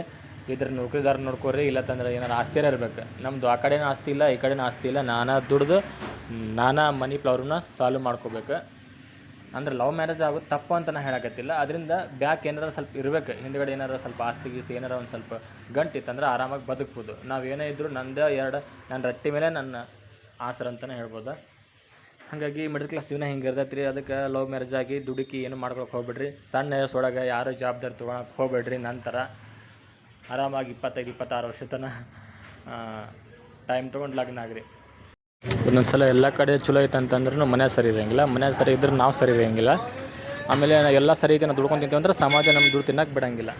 A: ಇದ್ರ ನೌಕರಿದಾರ ನೋಡ್ಕೊರಿ ಇಲ್ಲತ್ತಂದ್ರೆ ಏನಾರು ಆಸ್ತಿಯೇ ಇರ್ಬೇಕು. ನಮ್ಮದು ಆ ಕಡೆನೂ ಆಸ್ತಿ ಇಲ್ಲ, ಈ ಕಡೆನೂ ಆಸ್ತಿ ಇಲ್ಲ, ನಾನಾ ದುಡ್ದು ನಾನಾ ಮನಿ ಪ್ಲವ್ರನ್ನ ಸಾಲ್ವ್ ಮಾಡ್ಕೋಬೇಕು. ಅಂದ್ರೆ ಲವ್ ಮ್ಯಾರೇಜ್ ಆಗೋದು ತಪ್ಪು ಅಂತ ನಾ ಹೇಳಕತ್ತಿಲ್ಲ. ಅದರಿಂದ ಬ್ಯಾಕ್ ಏನಾರ ಸ್ವಲ್ಪ ಇರಬೇಕು. ಹಿಂದ್ಗಡೆ ಏನಾರ ಸ್ವಲ್ಪ ಆಸ್ತಿ ಗೀಸ್ತಿ ಏನಾರ ಒಂದು ಸ್ವಲ್ಪ ಗಂಟಿತ್ತಂದ್ರೆ ಆರಾಮಾಗಿ ಬದುಕ್ಬೋದು. ನಾವು ಏನೇ ಇದ್ದರೂ ನಂದು ಎರಡು ನನ್ನ ರಟ್ಟಿ ಮೇಲೆ ನನ್ನ ಆಸರ ಅಂತಲೇ ಹೇಳ್ಬೋದು? ಹಾಗಾಗಿ ಮಿಡಲ್ ಕ್ಲಾಸ್ ಜೀವನ ಹಿಂಗೆ ಇರ್ತೈತೆ ಅದಕ್ಕೆ ಲವ್ ಮ್ಯಾರೇಜ್ ಆಗಿ ದುಡುಕಿ ಏನು ಮಾಡ್ಕೊಳಕ್ಕೆ ಹೋಗ್ಬೇಡ್ರಿ. ಸಣ್ಣ ವಯಸ್ಸೊಳಗೆ ಯಾರು ಜವಾಬ್ದಾರಿ ತೊಗೊಳಕ್ಕೆ ಹೋಗ್ಬೇಡ್ರಿ ನಂತರ. ಆರಾಮಾಗಿ ಇಪ್ಪತ್ತೈದು, ಇಪ್ಪತ್ತಾರು ವರ್ಷ ತನಕ ಟೈಮ್ ತೊಗೊಂಡು ಲಗ್ನ ಆಗ್ರಿ. ಒಂದೊಂದು ಸಲ ಎಲ್ಲ ಕಡೆ ಚಲೋ ಐತೆ ಅಂತಂದ್ರೂ ಮನೆ ಸರಿ ಇರೋಂಗಿಲ್ಲ. ಮನೆ ಸರಿ ಇದ್ರೆ ನಾವು ಸರಿ ಇರೋಂಗಿಲ್ಲ. ಆಮೇಲೆ ಎಲ್ಲ ಸರಿ ಐತೆ ನಾವು ದುಡ್ಕೊಂಡು ಅಂದ್ರೆ ಸಮಾಜ ನಮ್ಮ ದುಡ್ಡು ತಿನ್ನಕ್ಕೆ ಬಿಡಂಗಿಲ್ಲ.